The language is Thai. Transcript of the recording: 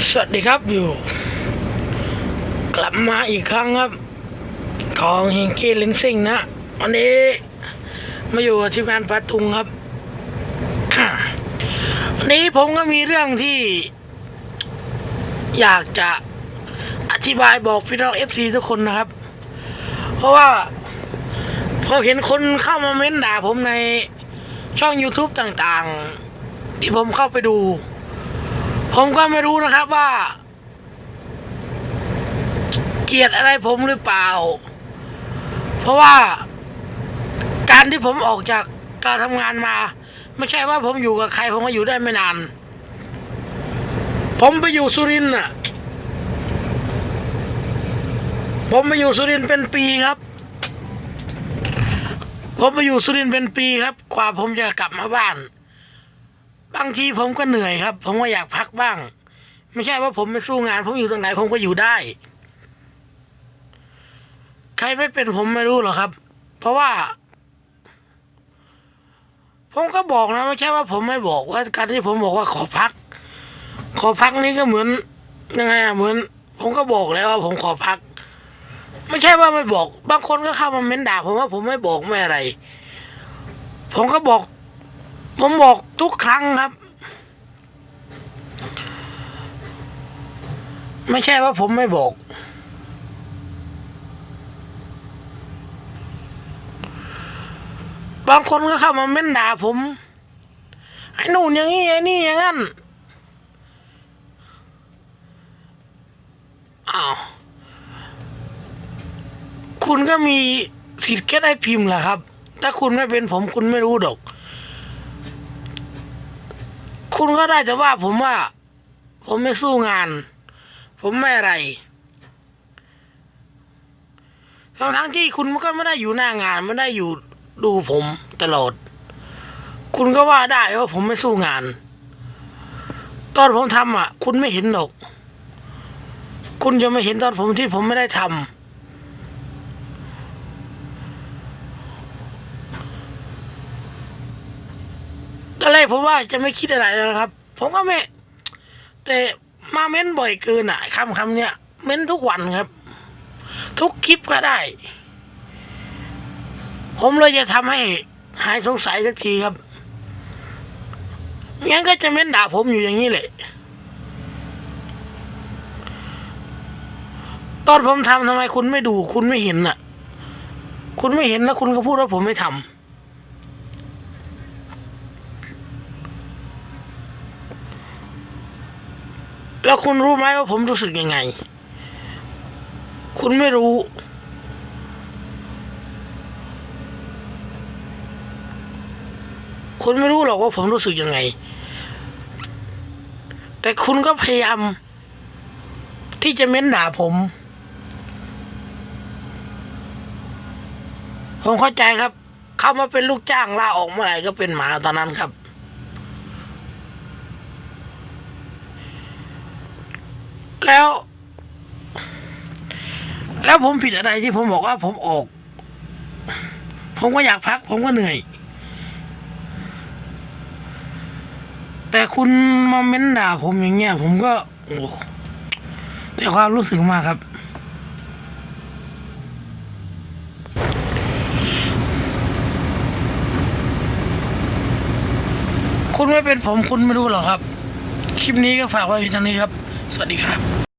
สวัสดีครับอยู่ กลับมาอีกครั้งครับ ของเฮงกี้ลินซิงนะ วันนี้มาอยู่กับทีมงานปัทุงครับ วันนี้ผมก็มีเรื่องที่ อยากจะอธิบายบอกพี่น้องเอฟซีทุกคนนะครับ เพราะว่าพอเห็นคนเข้ามาเม้นด่าผมในช่อง YouTube ต่างๆ ที่ผมเข้าไปดู ผมก็ไม่รู้นะครับว่า เกลียดอะไรผมหรือเปล่า เพราะว่าการที่ผมออกจากการทำงานมา ไม่ใช่ว่าผมอยู่กับใคร ผมก็อยู่ได้ไม่นาน ผมไปอยู่สุรินทร์น่ะ ผมไปอยู่สุรินทร์เป็นปีครับ ผมไปอยู่สุรินทร์เป็นปีครับ กว่าผมจะกลับมาบ้าน บางทีผมก็เหนื่อยครับ ผมก็อยากพักบ้าง ไม่ใช่ว่าผมไม่สู้งาน ผมอยู่ตรงไหนผมก็อยู่ได้ ใครไม่เป็นผมไม่รู้หรอกครับ เพราะว่า ผมก็บอกนะไม่ใช่ว่าผมไม่บอกว่าการที่ผมบอกว่าขอพัก ขอพักนี่ก็เหมือนยังไงอะเหมือน ผมก็บอกแล้วว่าผมขอพัก ไม่ใช่ว่าไม่บอก บางคนก็เข้ามาเม้นด่าผมว่าผมไม่บอกไม่อะไร ผมก็บอก ผมบอกทุกครั้งครับ ไม่ใช่ว่าผมไม่บอก บางคนก็เข้ามาเม้นด่าผม ไอ้นู่นอย่างนี้ไอ้นี่อย่างนั้นอ้าวคุณก็มีสิทธิ์แค่ได้พิมพ์แหละครับ ถ้าคุณไม่เป็นผมคุณไม่รู้ดอก คุณก็ได้แต่ว่าผมว่า ผมไม่สู้งาน ผมไม่อะไรทั้งทั้งๆที่คุณก็ไม่ได้อยู่หน้างานไม่ได้อยู่ดูผมตลอด คุณก็ว่าได้ว่าผมไม่สู้งาน ตอนผมทำอะ คุณไม่เห็นหรอก คุณจะไม่เห็นตอนผมที่ผมไม่ได้ทำตอนแร กผมว่าจะไม่คิดอะไรแล้วนะครับ ผมก็ไม่ แต่มาเม้นบ่อยเกินอะคำคำเนี้ยเม้นทุกวันครับ ทุกคลิปก็ได้ ผมเลยจะทำให้หายสงสัยสักทีครับงั้นก็จะเม้นด่าผมอยู่อย่างนี้แหละตอนผมทำทำไมคุณไม่ดู คุณไม่เห็นน่ะ คุณไม่เห็นแล้วคุณก็พูดว่าผมไม่ทำ แล้วคุณรู้ไหมว่าผมรู้สึกยังไง คุณไม่รู้ คุณไม่รู้หรอกว่าผมรู้สึกยังไง แต่คุณก็พยายาม ที่จะเม้นด่าผม ผมเข้าใจครับ เข้ามาเป็นลูกจ้างลาออกเมื่อไหร่ก็เป็นหมาตอนนั้นครับ แล้ว แล้วผมผิดอะไรที่ผมบอกว่าผมออก ผมก็อยากพัก ผมก็เหนื่อย แต่คุณมาเม้นด่าผมอย่างเงี้ย ผมก็ โอ้แต่ความรู้สึกมากครับคุณไม่เป็นผมคุณไม่รู้หรอกครับ คลิปนี้ก็ฝากไว้เพียงเท่านี้ครับ สวัสดีครับ